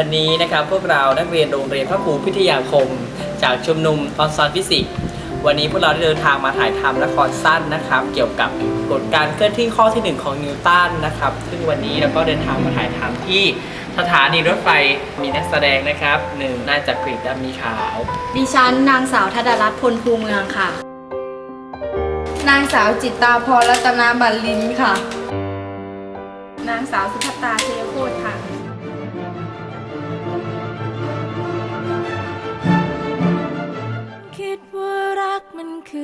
วันนี้นะครับพวกเรานักเรียนโรงเรียนพระครูพิทยาคม จากชุมนุมตอนซอนฟิสิกส์วันนี้พวกเราได้เดินทางมาถ่ายทำละครสั้นนะครับ เกี่ยวกับกฎการเคลื่อนที่ข้อที่หนึ่งของนิวตันนะครับ ซึ่งวันนี้เราก็เดินทางมาถ่ายทำที่สถานีรถไฟมีนักแสดงนะครับหนึ่งนายจักริดดำมีขาว ดิฉันนางสาวธดารัตน์พลภูเมืองค่ะ นางสาวจิตตาพรรัตนาบัลลินค่ะ นางสาวสุภัตตาเชยโคตรค่ะ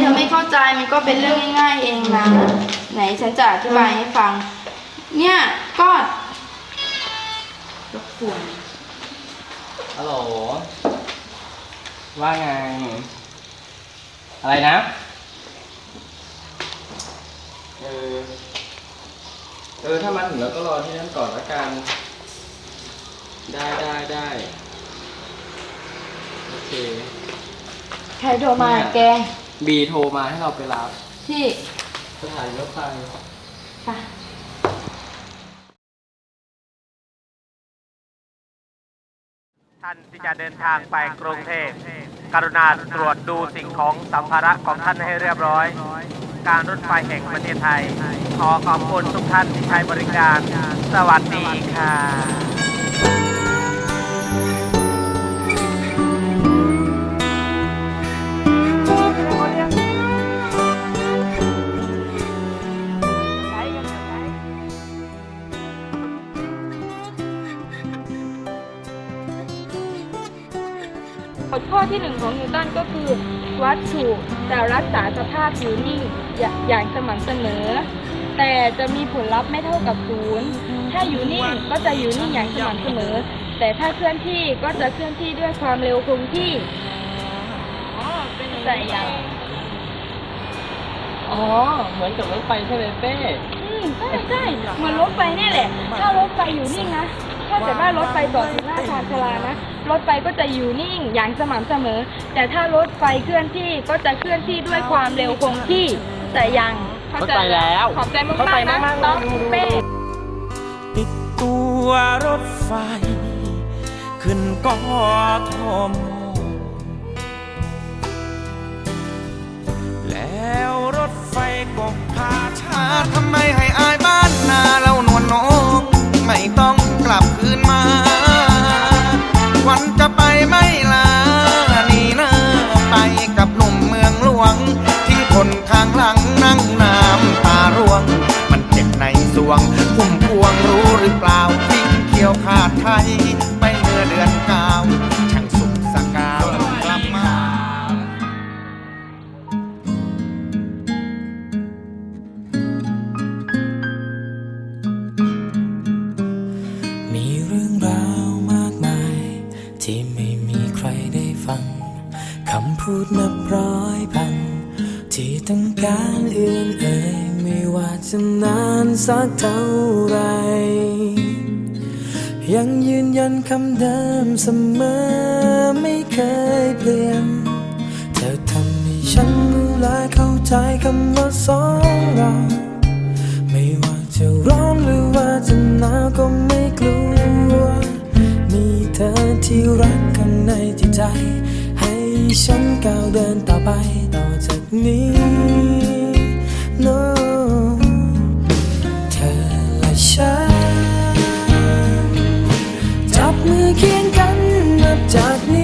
เธอไม่เข้าใจมันก็เป็นเรื่องง่ายๆเองนะ ไหนฉันจะอธิบายให้ฟัง เนี่ยก็รบกวนฮัลโหล ว่าไง อะไรนะ เออ เออ ถ้ามาถึงแล้วก็รอที่นั่นก่อนละกัน ได้ได้ได้โอเค ใครโทรมาแก บีโทรมาให้เราไปรับที่สถานีรถไฟค่ะท่านที่จะเดินทางไปกรุงเทพกรุณาตรวจดูสิ่งของสัมภาระของท่านให้เรียบร้อย การรถไฟแห่งประเทศไทย ขอขอบคุณทุกท่านที่ใช้บริการ สวัสดีค่ะ ฎข้อที่หนึ่งของนิวตันก็คือวัตถุจะรักษาสภาพอยู่นิ่งอย่าอย่างสม่ำเสมอ แต่จะมีผลลัพธ์ไม่เท่ากับศูนย์ถ้าอยู่นิ่งก็จะอยู่นิ่งอย่างสม่ำเสมอ แต่ถ้าเคลื่อนที่ก็จะเคลื่อนที่ด้วยความเร็วคงที่แต่อย่างอ๋อ เหมือนกับรถไฟใช่ไหมเป้ อืมใช่ใช่เหมือนรถไฟเนี่ยแหละ ถ้ารถไฟอยู่นิ่งนะ ถ้าเกิดว่ารถไฟจอดอยู่หน้าชานชาลานะ รถไฟก็จะอยู่นิ่งอย่างสม่ำเสมอ แต่ถ้ารถไฟเคลื่อนที่ก็จะเคลื่อนที่ด้วยความเร็วคงที่ แต่ยังเข้าใจเข้าใจแล้วขอบใจมากเข้าใจๆนะมากๆต้องดูดูเป้ติดตัวรถไฟ ขึ้นกทมแล้วรถไฟก็พาชาท กับหนุ่มเมืองหลวง ที่คนข้างหลังนั่งน้ำตาร่วง มันเจ็บในสวง คุ้มพวงรู้หรือเปล่าทิ้งเขียวขาดไทย นับร้อยพัน ที่ต้องการเอื่นเอ่ยไม่ว่าจะนานสักเท่าไร ยังยืนยันคำเดิมเสมอไม่เคยเปลี่ยน เธอทำให้ฉันรู้และเข้าใจคำว่าสองเรา ที่ฉันก้าวเดินต่อไปต่อจากนี้ no เธอและฉัน จับมือเคียงกันนับจากนี้